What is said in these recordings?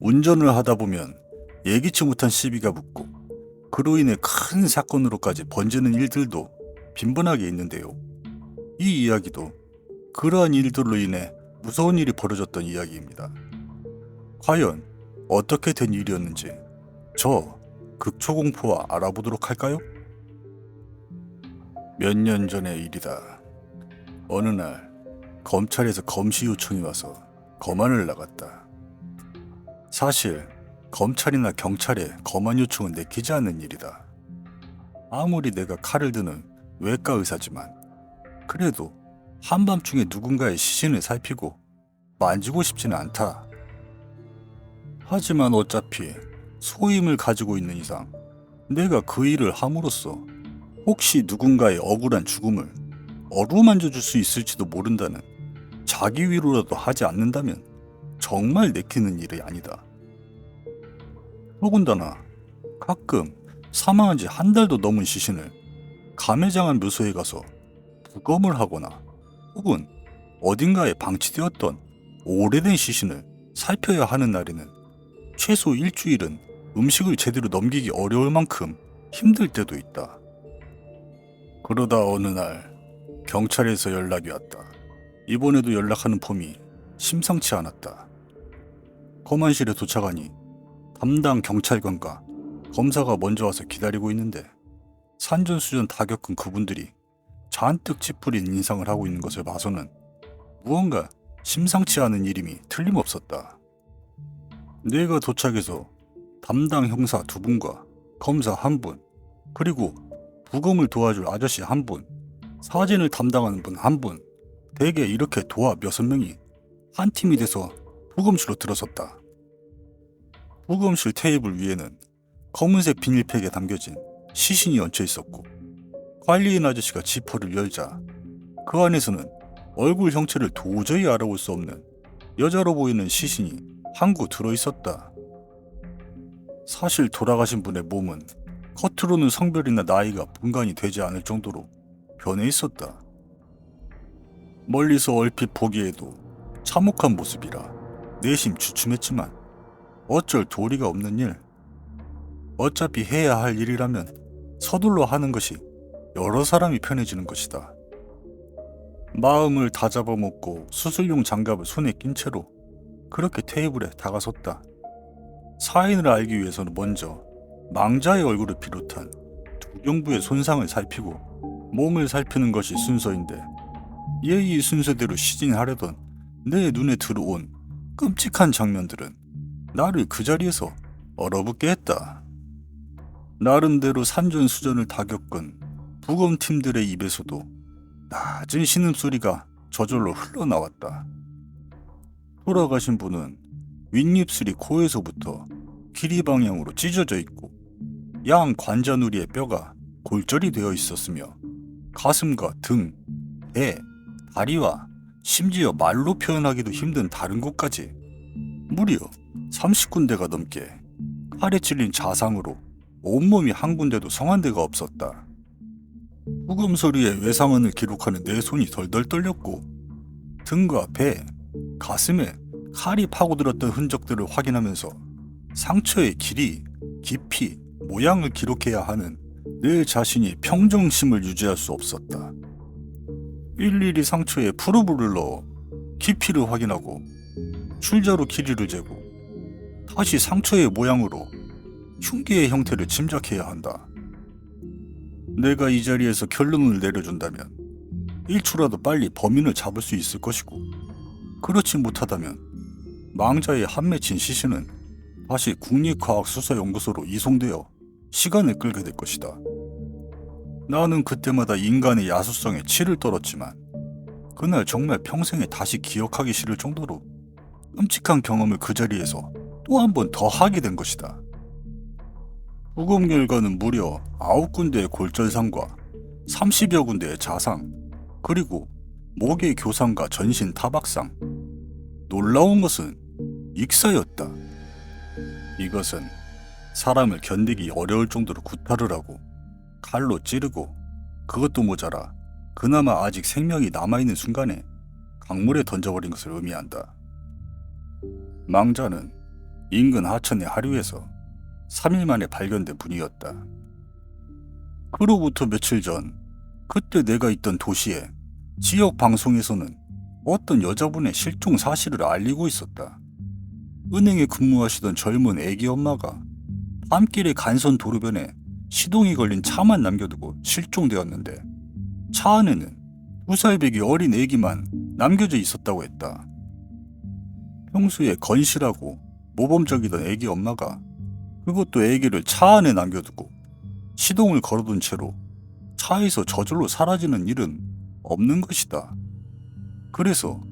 운전을 하다 보면 예기치 못한 시비가 붙고 그로 인해 큰 사건으로까지 번지는 일들도 빈번하게 있는데요. 이 이야기도 그러한 일들로 인해 무서운 일이 벌어졌던 이야기입니다. 과연 어떻게 된 일이었는지 저 극초공포와 알아보도록 할까요? 몇 년 전의 일이다. 어느 날 검찰에서 검시 요청이 와서 검안을 나갔다. 사실 검찰이나 경찰에 검안 요청은 내키지 않는 일이다. 아무리 내가 칼을 드는 외과 의사지만 그래도 한밤중에 누군가의 시신을 살피고 만지고 싶지는 않다. 하지만 어차피 소임을 가지고 있는 이상 내가 그 일을 함으로써 혹시 누군가의 억울한 죽음을 어루만져 줄 수 있을지도 모른다는 자기 위로라도 하지 않는다면 정말 내키는 일이 아니다. 더군다나 가끔 사망한 지 한 달도 넘은 시신을 감회장한 묘소에 가서 부검을 하거나 혹은 어딘가에 방치되었던 오래된 시신을 살펴야 하는 날에는 최소 일주일은 음식을 제대로 넘기기 어려울 만큼 힘들 때도 있다. 그러다 어느 날 경찰에서 연락이 왔다. 이번에도 연락하는 폼이 심상치 않았다. 검안실에 도착하니 담당 경찰관과 검사가 먼저 와서 기다리고 있는데 산전수전 다 겪은 그분들이 잔뜩 찌푸린 인상을 하고 있는 것을 봐서는 무언가 심상치 않은 일임이 틀림없었다. 내가 도착해서 담당 형사 두 분과 검사 한 분, 그리고 부검을 도와줄 아저씨 한 분, 사진을 담당하는 분 한 분, 대개 이렇게 도와 몇섯 명이 한 팀이 돼서 부검실로 들어섰다. 부검실 테이블 위에는 검은색 비닐팩에 담겨진 시신이 얹혀 있었고 관리인 아저씨가 지퍼를 열자 그 안에서는 얼굴 형체를 도저히 알아볼 수 없는 여자로 보이는 시신이 한구 들어 있었다. 사실 돌아가신 분의 몸은 겉으로는 성별이나 나이가 분간이 되지 않을 정도로 변해 있었다. 멀리서 얼핏 보기에도 참혹한 모습이라 내심 주춤했지만 어쩔 도리가 없는 일. 어차피 해야 할 일이라면 서둘러 하는 것이 여러 사람이 편해지는 것이다. 마음을 다 잡아먹고 수술용 장갑을 손에 낀 채로 그렇게 테이블에 다가섰다. 사인을 알기 위해서는 먼저 망자의 얼굴을 비롯한 두경부의 손상을 살피고 몸을 살피는 것이 순서인데 예의 순서대로 시진하려던 내 눈에 들어온 끔찍한 장면들은 나를 그 자리에서 얼어붙게 했다. 나름대로 산전수전을 다 겪은 부검팀들의 입에서도 낮은 신음소리가 저절로 흘러나왔다. 돌아가신 분은 윗입술이 코에서부터 길이 방향으로 찢어져 있고 양 관자누리의 뼈가 골절이 되어 있었으며 가슴과 등, 배, 다리와 심지어 말로 표현하기도 힘든 다른 곳까지 무려 30군데가 넘게 칼에 찔린 자상으로 온몸이 한 군데도 성한 데가 없었다. 후금 소리에 외상언을 기록하는 내 손이 덜덜 떨렸고 등과 배, 가슴에 칼이 파고들었던 흔적들을 확인하면서 상처의 길이, 깊이, 모양을 기록해야 하는 내 자신이 평정심을 유지할 수 없었다. 일일이 상처에 프로브를 넣어 깊이를 확인하고 출자로 길이를 재고 다시 상처의 모양으로 흉기의 형태를 짐작해야 한다. 내가 이 자리에서 결론을 내려준다면 1초라도 빨리 범인을 잡을 수 있을 것이고 그렇지 못하다면 망자의 한 맺힌 시신은 다시 국립과학수사연구소로 이송되어 시간을 끌게 될 것이다. 나는 그때마다 인간의 야수성에 치를 떨었지만 그날 정말 평생에 다시 기억하기 싫을 정도로 끔찍한 경험을 그 자리에서 또 한 번 더 하게 된 것이다. 부검 결과는 무려 9군데의 골절상과 30여 군데의 자상, 그리고 목의 교상과 전신 타박상. 놀라운 것은 익사였다. 이것은 사람을 견디기 어려울 정도로 구타를 하고 칼로 찌르고 그것도 모자라 그나마 아직 생명이 남아있는 순간에 강물에 던져버린 것을 의미한다. 망자는 인근 하천의 하류에서 3일 만에 발견된 분이었다. 그로부터 며칠 전 그때 내가 있던 도시에 지역 방송에서는 어떤 여자분의 실종 사실을 알리고 있었다. 은행에 근무하시던 젊은 애기 엄마가 밤길의 간선 도로변에 시동이 걸린 차만 남겨두고 실종되었는데 차 안에는 두 살배기 어린 애기만 남겨져 있었다고 했다. 평소에 건실하고 모범적이던 애기 엄마가 그것도 애기를 차 안에 남겨두고 시동을 걸어둔 채로 차에서 저절로 사라지는 일은 없는 것이다. 그래서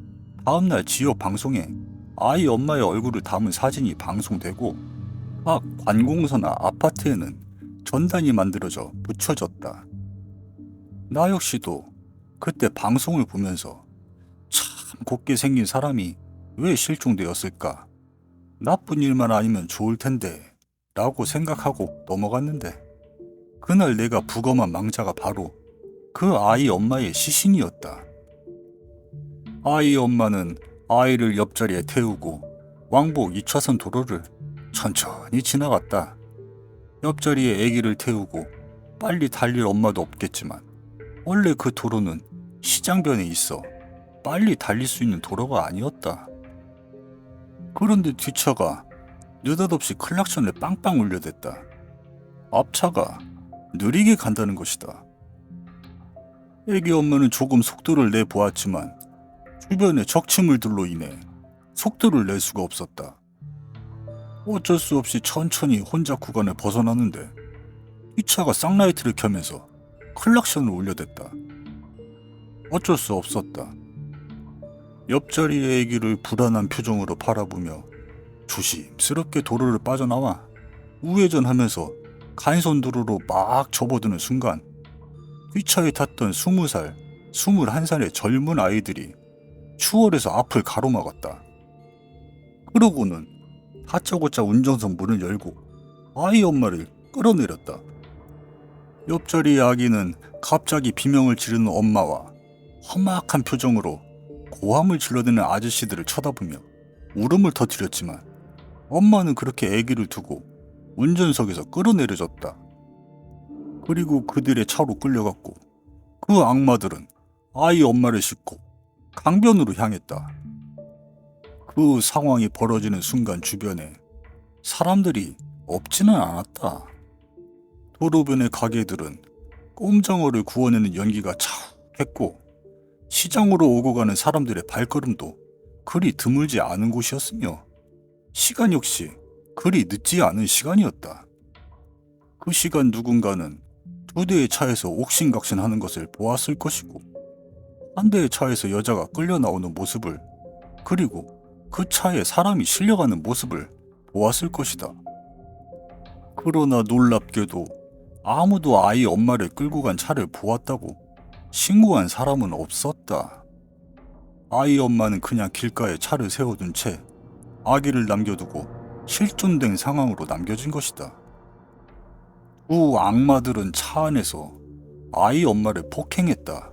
다음날 지역 방송에 아이 엄마의 얼굴을 담은 사진이 방송되고 각 관공서나 아파트에는 전단이 만들어져 붙여졌다. 나 역시도 그때 방송을 보면서 참 곱게 생긴 사람이 왜 실종되었을까? 나쁜 일만 아니면 좋을 텐데 라고 생각하고 넘어갔는데 그날 내가 부검한 망자가 바로 그 아이 엄마의 시신이었다. 아이 엄마는 아이를 옆자리에 태우고 왕복 2차선 도로를 천천히 지나갔다. 옆자리에 아기를 태우고 빨리 달릴 엄마도 없겠지만 원래 그 도로는 시장변에 있어 빨리 달릴 수 있는 도로가 아니었다. 그런데 뒷차가 느닷없이 클락션을 빵빵 울려댔다. 앞차가 느리게 간다는 것이다. 애기 엄마는 조금 속도를 내보았지만 주변의 적치물들로 인해 속도를 낼 수가 없었다. 어쩔 수 없이 천천히 혼자 구간을 벗어나는데 이 차가 쌍라이트를 켜면서 클락션을 울려댔다. 어쩔 수 없었다. 옆자리의 애기를 불안한 표정으로 바라보며 조심스럽게 도로를 빠져나와 우회전하면서 간선 도로로 막 접어드는 순간 휘차에 탔던 20살, 21살의 젊은 아이들이 추월해서 앞을 가로막았다. 그러고는 다짜고짜 운전석 문을 열고 아이 엄마를 끌어내렸다. 옆자리의 아기는 갑자기 비명을 지르는 엄마와 험악한 표정으로 고함을 질러대는 아저씨들을 쳐다보며 울음을 터뜨렸지만 엄마는 그렇게 아기를 두고 운전석에서 끌어내려졌다. 그리고 그들의 차로 끌려갔고 그 악마들은 아이 엄마를 싣고 강변으로 향했다. 그 상황이 벌어지는 순간 주변에 사람들이 없지는 않았다. 도로변의 가게들은 꼼장어를 구워내는 연기가 차욱했고 시장으로 오고 가는 사람들의 발걸음도 그리 드물지 않은 곳이었으며 시간 역시 그리 늦지 않은 시간이었다. 그 시간 누군가는 두 대의 차에서 옥신각신 하는 것을 보았을 것이고 한 대의 차에서 여자가 끌려 나오는 모습을 그리고 그 차에 사람이 실려가는 모습을 보았을 것이다. 그러나 놀랍게도 아무도 아이 엄마를 끌고 간 차를 보았다고 신고한 사람은 없었다. 아이 엄마는 그냥 길가에 차를 세워둔 채 아기를 남겨두고 실존된 상황으로 남겨진 것이다. 두 악마들은 차 안에서 아이 엄마를 폭행했다.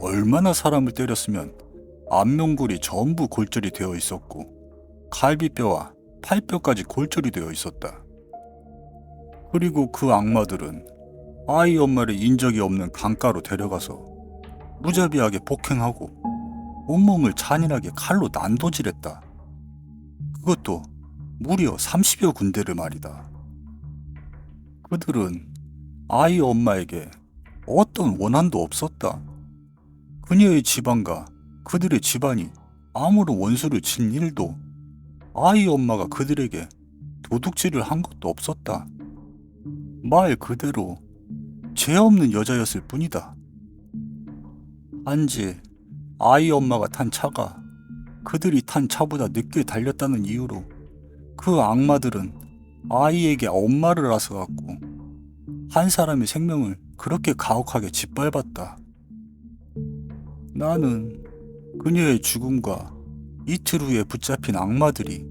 얼마나 사람을 때렸으면 안면골이 전부 골절이 되어 있었고 갈비뼈와 팔뼈까지 골절이 되어 있었다. 그리고 그 악마들은 아이 엄마를 인적이 없는 강가로 데려가서 무자비하게 폭행하고 온몸을 잔인하게 칼로 난도질했다. 그것도 무려 30여 군데를 말이다. 그들은 아이 엄마에게 어떤 원한도 없었다. 그녀의 집안과 그들의 집안이 아무런 원수를 진 일도 아이 엄마가 그들에게 도둑질을 한 것도 없었다. 말 그대로 죄 없는 여자였을 뿐이다. 단지 아이 엄마가 탄 차가 그들이 탄 차보다 늦게 달렸다는 이유로 그 악마들은 아이에게 엄마를 앗아갔고 한 사람의 생명을 그렇게 가혹하게 짓밟았다. 나는 그녀의 죽음과 이틀 후에 붙잡힌 악마들이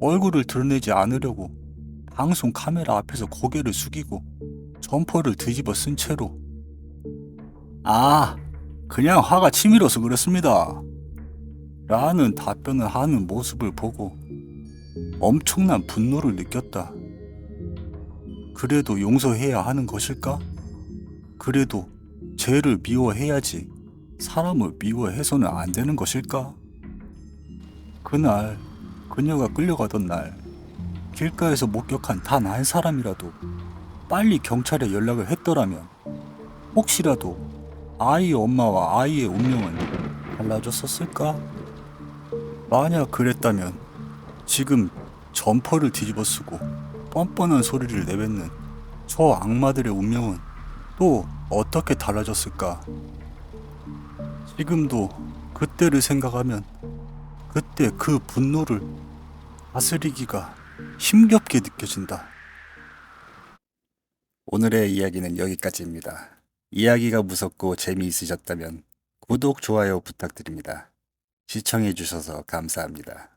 얼굴을 드러내지 않으려고 방송 카메라 앞에서 고개를 숙이고 점퍼를 뒤집어 쓴 채로 아, 그냥 화가 치밀어서 그렇습니다. 라는 답변을 하는 모습을 보고 엄청난 분노를 느꼈다. 그래도 용서해야 하는 것일까? 그래도 죄를 미워해야지 사람을 미워해서는 안 되는 것일까? 그날 그녀가 끌려가던 날 길가에서 목격한 단 한 사람이라도 빨리 경찰에 연락을 했더라면 혹시라도 아이의 엄마와 아이의 운명은 달라졌었을까? 만약 그랬다면 지금 점퍼를 뒤집어 쓰고 뻔뻔한 소리를 내뱉는 저 악마들의 운명은 또 어떻게 달라졌을까? 지금도 그때를 생각하면 그때 그 분노를 다스리기가 힘겹게 느껴진다. 오늘의 이야기는 여기까지입니다. 이야기가 무섭고 재미있으셨다면 구독, 좋아요 부탁드립니다. 시청해주셔서 감사합니다.